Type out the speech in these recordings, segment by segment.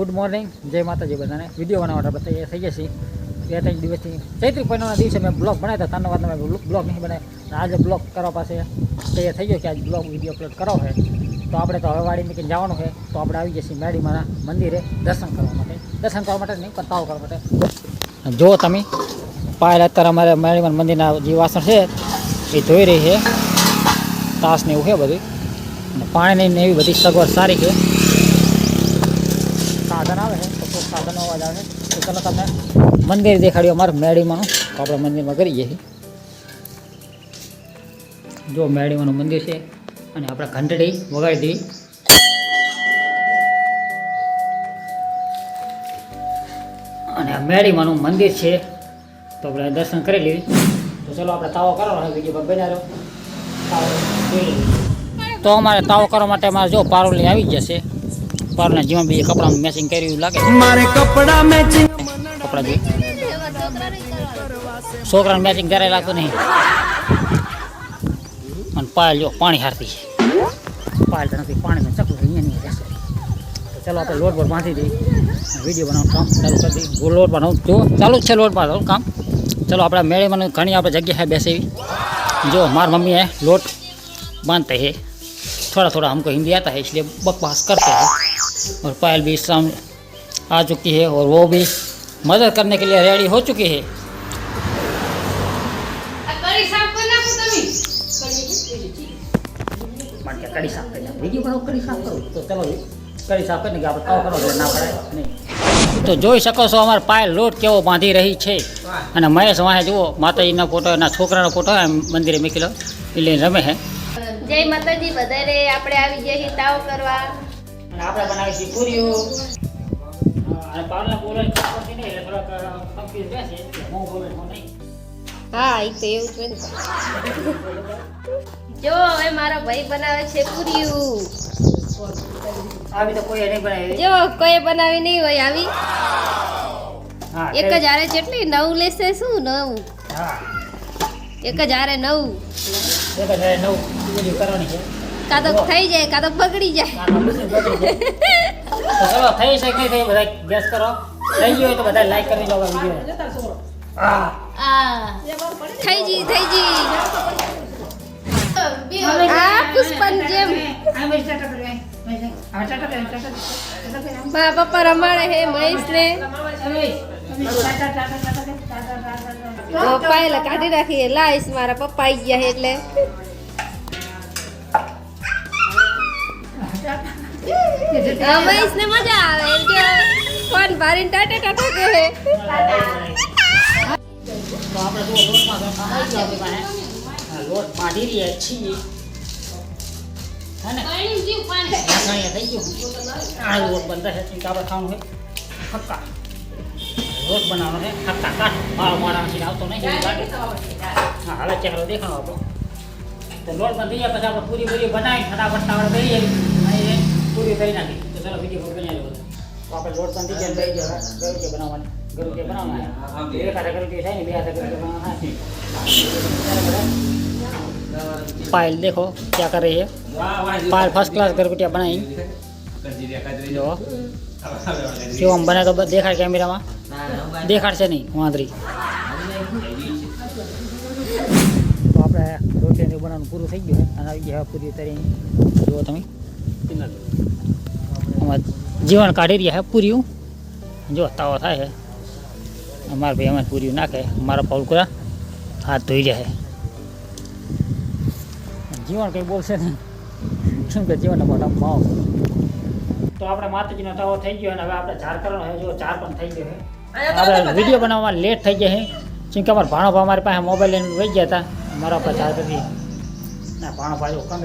Good morning. જય માતાજી બધાને. વીડિયો બનાવવા બધા તૈયાર થઈ જશે બે ત્રણ દિવસથી ચૈત્રી પૂનમના દિવસે મેં બ્લોગ બનાવ્યા હતા. ધન્યવાદ મેં બ્લોગ નહીં બનાવ્યા. આજે બ્લોગ કરવા પાસે તૈયાર થઈ ગયો કે આજે બ્લોગ વીડિયો અપલોડ કરો છે. તો આપણે તો હવે વાડી નીકળીને જવાનું છે. તો આપણે આવી જઈએ મેડીમાના મંદિરે દર્શન કરવા માટે. દર્શન કરવા માટે નહીં, પણ તાવ કરવા માટે. જો તમે પાયલ અત્યારે અમારે મેડીમાન મંદિરના જે વાસણ છે, એ ધોઈ રહી છે. તાસ ને એવું છે બધું. અને પાણીની ને એવી બધી સગવડ સારી છે. સાધન આવે છે, તો સાધનનો અવાજ આવે તો ચાલો તમને મંદિર દેખાડ્યું અમારું મેળીમાંનું. તો આપણે મંદિરમાં કરી જઈએ જો મેળીમાંનું મંદિર છે, અને આપણે ઘંટડી વગાડી દીધી. અને આ મેળીમાંનું મંદિર છે, તો આપણે દર્શન કરી લેવી. તો ચલો આપણે તાવો કરવાનો બીજો તાવો જોઈ લેવી. તો અમારે તાવો કરવા માટે અમારે જો પારોલી આવી જશે. પારોલના જીવન બીજે કપડાં મેચિંગ કર્યું એવું લાગે છે મારે કપડા મેચિંગ કપડાં જોઈ છોકરાને મેચિંગ ક્યારેય લાગતું નહીં અને પાયલ જો પાણી હારતી છે પાયલ તો નથી પાણીનું ચકલું અહીંયા નહીં જશે તો ચાલો આપણે લોટ પર બાંધી દઈએ વિડીયો બનાવવાનું કામ ચાલુ કરી દઈએ લોટ બનાવું જો ચાલુ જ છે લોટ બાંધવાનું કામ ચલો આપણે મેળેમાં ઘણી આપણે જગ્યા है બેસેવી जो हमारी मम्मी है लोट बांधते हैं थोड़ा थोड़ा हमको हिंदी आता है इसलिए बकवास करते हैं और पायल भी शाम आ चुकी है और वो भी मदद करने के लिए रेडी हो चुकी है આ કઢી સાફ કરી નાખો તમે માટે કડી સાફ કરી વિડીયો બનાવો કડી સાફ કરો તો ચલો કડી સાફ કરીને કે આપણે તાવ કરો એટલે ના પડાય નહીં તો જોઈ શકો છો અમારે પાયલ લોટ કેવો બાંધી રહી છે અને મહેશ વાહે જુઓ માતાજીના ફોટો એના છોકરાનો ફોટો એમ મંદિરે મૂકેલો એ લઈને રમે છે જય માતાજી બધાને આપણે આવી ગયા છીએ તાવ કરવા અને આપણે બનાવી છીએ પૂરીઓ અને પાલના બોલવાની ખબર નહીં એટલે થોડાક કન્ફ્યુઝ રહેશે કે હું બોલું હું નહીં. હા એ તો એવું જ જો હવે મારા ભાઈ બનાવે છે પૂરીયું આવી તો કોઈ નહીં બનાવી. જો કોઈ બનાવી નહીં હોય આવી. એક જ હારે જેટલી નવ લેશે શું નવ? એક જ હારે નવ. એક જ નવ કરવાની છે. કાં તો થઈ જાય કાં તો બગડી જાય. ચલો થઈ શકે થઈ બધા ગેસ કરો. થઈ ગયું તો બધા લાઈક કરી દો વિડિયો હા આ થઈ જી થઈ જી આ પુષ્પન જેમ. બા પપ્પા રમાડે હે મહેશ ને પપ્પા એટલે કાઢી નાખીએ લાઈશ મારા પપ્પા આવી ગયા એટલે. આ મહેશ ને મજા આવે કે ફોન ભારીને ટાટા ટાટા કહે લોટ બાંધી રહ્યા છીએ લોટ બનતા છે તો આપણે ખાવાનું છે હક્કા રોટ બનાવવાનો છે હક્કા કાઠ મારો મારા મશીન આવતો નહીં હા હાલે ચહેરો દેખાડો આપણો તો લોટ બંધ થઈ ગયા પછી આપણે પૂરી પૂરી બનાવી ફટાફટ તાવડે કરીએ અને પૂરી કરી નાખી તો ચાલો વિડીયો પર બનાવી લો તો આપણે લોટ બંધ થઈ ગયા લઈ ગયા ગરુચે બનાવવાની ગરુચે બનાવવાના એક હાથે ગરુચે થાય ને બે હાથે ગરુચે બનાવવાના पायल देखो क्या कर रही है पायल फर्स्ट क्लास गरगुटिया बनाई जो क्यों हम बने तो बस देखाड़ कैमरा में દેખાડ છે નહીં વાંદરી તો આપણે રોટી ને એવું બનાવવાનું પૂરું થઈ ગયું છે અને આવી ગયા પૂરી તરી જુઓ તમે આમાં જીવન કાઢી રહ્યા છે પૂરીયું જો તાવો થાય છે અમારા ભાઈ અમે પૂરીયું નાખે મારા પૌલકુરા હાથ ધોઈ જાય જીવન કંઈ બોલશે નહીં શું કે જીવનના મોટા ભાવ તો આપણે માતાજીનો તાવો થઈ ગયો અને હવે આપણે ચાર કરવાનો છે જો ચાર પણ થઈ ગયો છે આપણે વીડિયો બનાવવામાં લેટ થઈ ગયા છે કેમ કે અમારા ભાણો અમારી પાસે મોબાઈલ લઈને વહી ગયા હતા મારા પર ચાર કરી ના ભાણો ભાઈ કમ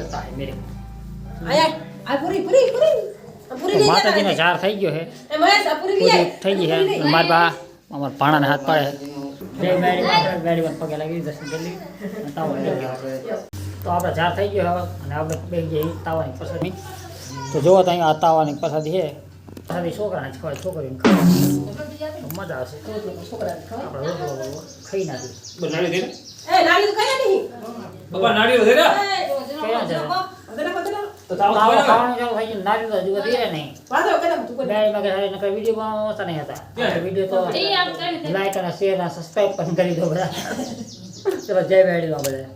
માતાજીનો ઝાર થઈ ગયો છે પૂરી થઈ ગઈ છે મારા બા અમારા ભાણાને હાથ પાડે પગે લાગી દર્શન કરી તો આપણે ઝાર થઈ ગયો હવે અને આપણે બે જઈએ તાવાની પ્રસાદી. તો જોવો તો અહીંયા આ તાવાની પ્રસાદી છે પ્રસાદી છોકરાને જ ખવાય છોકરીને ખવાય. મજા આવશે. આપણે રોટલો ખાઈ નાખીએ બાપા નાળીઓ છે ને. કયા છે તો તાવ ખાવાનું? ચાલુ થઈ ગયું. નહીં. વાંધો કરે તું કરે બેડી માં કે હારે નકર વીડિયો બનાવતા નહીં હતા? વીડિયો તો લાઈક અને શેર અને સબસ્ક્રાઇબ પણ કરી દો બધા. ચલો જય ભાઈ માં બધા.